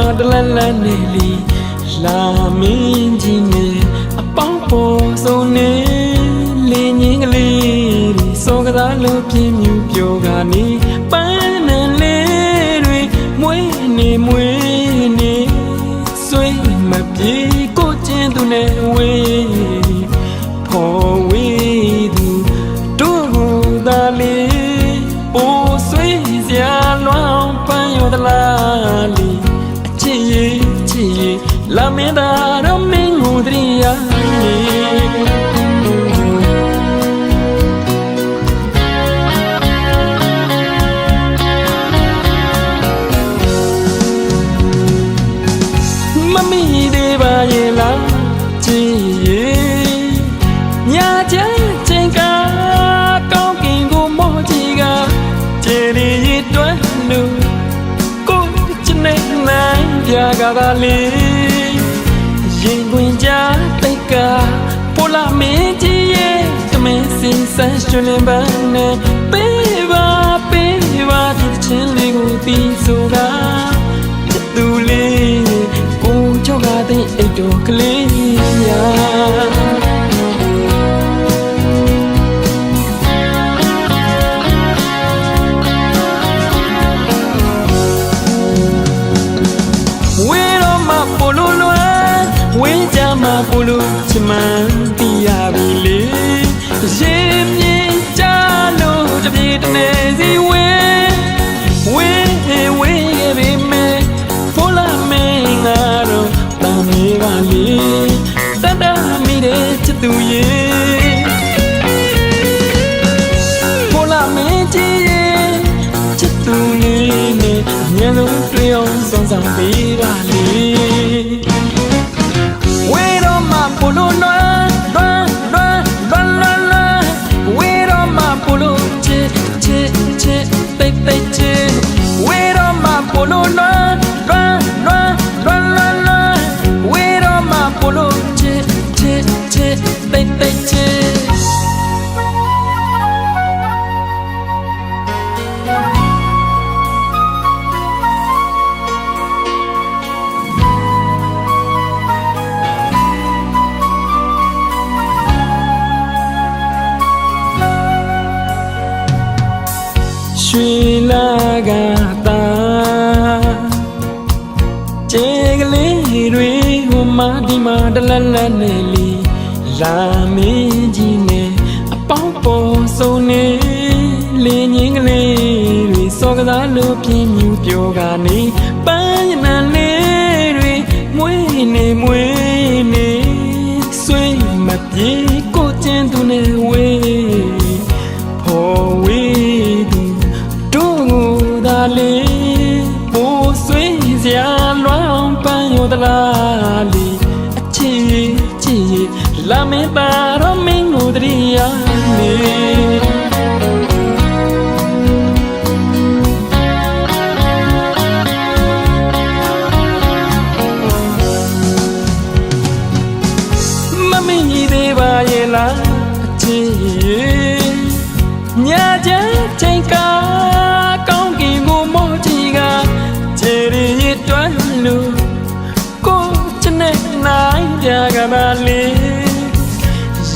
ဒီမှာတလန်းလန်းနေလီလာမင်းကြီးနဲ့အပေါင်းပေါ်ဆုံးနေလင်းငင်းကလေးတွေစောကစားလို့ပြင်းမြူပြောကနေပန်း လာမင်းသားတော့မင်းကိုတရိယာနေမမီသေးပါရဲ့လားကြည်ရဲ့ညာချမ်းချိန်ကကောင်းကင်ကိုမောကြည့်ကကျေ ရီရတွန်းလို့ကိုချစ်နေနိုင်ပြကသာလေးရင်ခွင်ကြတိတ်ကပိုလာမင်းကြီးရဲ့တမင်းစင်ဆန်းရှင်လင်းပန်းနဲ့ပေးပါပေးပါဒီချင်းလေးကိုပြီးဆိုတာသူလေးကိုချောက်ကတဲ့အိတ်တော်ကလေး သူရဲ့ပေါ်လာမင်းကြီးရဲ့ချစ်သူလေးနဲ့အမြဲဆုံးတွေ့အောင်ဆောင်ဆောင်ပေးပါလေ ရွှေလာကတာကျေကလေးတွေဟိုမှာဒီမှာတလတ်လတ်နေလီလာမင်းကြီးနဲ့အပေါင်းပေါ်ဆုံးနေလင်းငင်းကလေးတွေစောကစားလို့ပြင်းမြူပြောကနေပန်းရနံလေးတွေမွေးနေမွေး သလားလီအချစ်ချစ်လာမင်းပါတော့မင်းကိုတရိယာနေမမင်းကြီးသေးပါရဲ့လားအချစ်ညာချမ်းချိန်ကကော ပြကပါလေ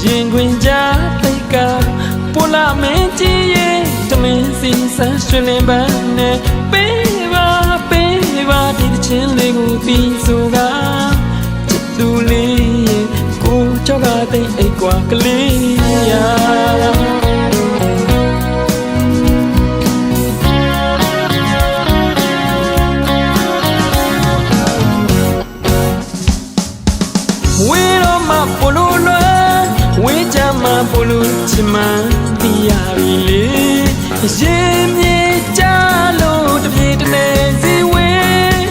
ရင်ခွင်ကြတိတ်ကပိုလာမင်းကြီးရဲ့တမင်းစီဆန်းရွှင်လင်းပန်းနဲ့ပေးပါပေးပါဒီတစ်ချင်းလေးကိုပြီးဆိုကချစ်သူလေးရဲ့ကိုချောက်ကတိတ်အိတ်ကွာကလေးရာ ချင်မှတီးရပြီလေရင်မြေကြလို့တပြေတနေစီဝေး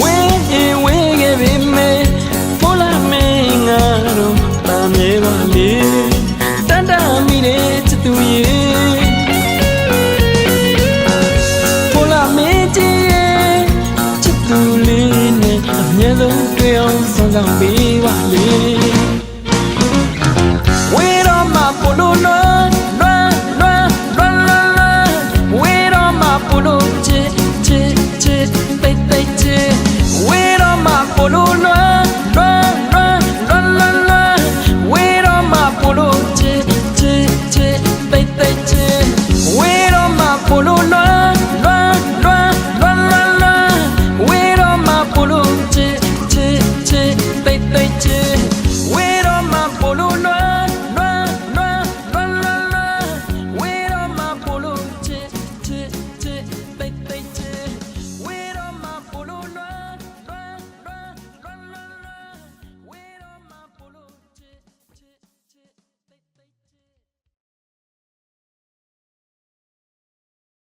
ဝေးရင်ဝေးခဲ့ပြီမေပိုလာမင်းငါတို့တာမြေပါလေတန်တာမိတဲ့ချစ်သူရဲ့ပိုလာမင်းကြီးရဲ့ချစ်သူလေးနဲ့အမြဲဆုံးတွေ့အောင်ဆောင်ဆောင်ပေးပါလေ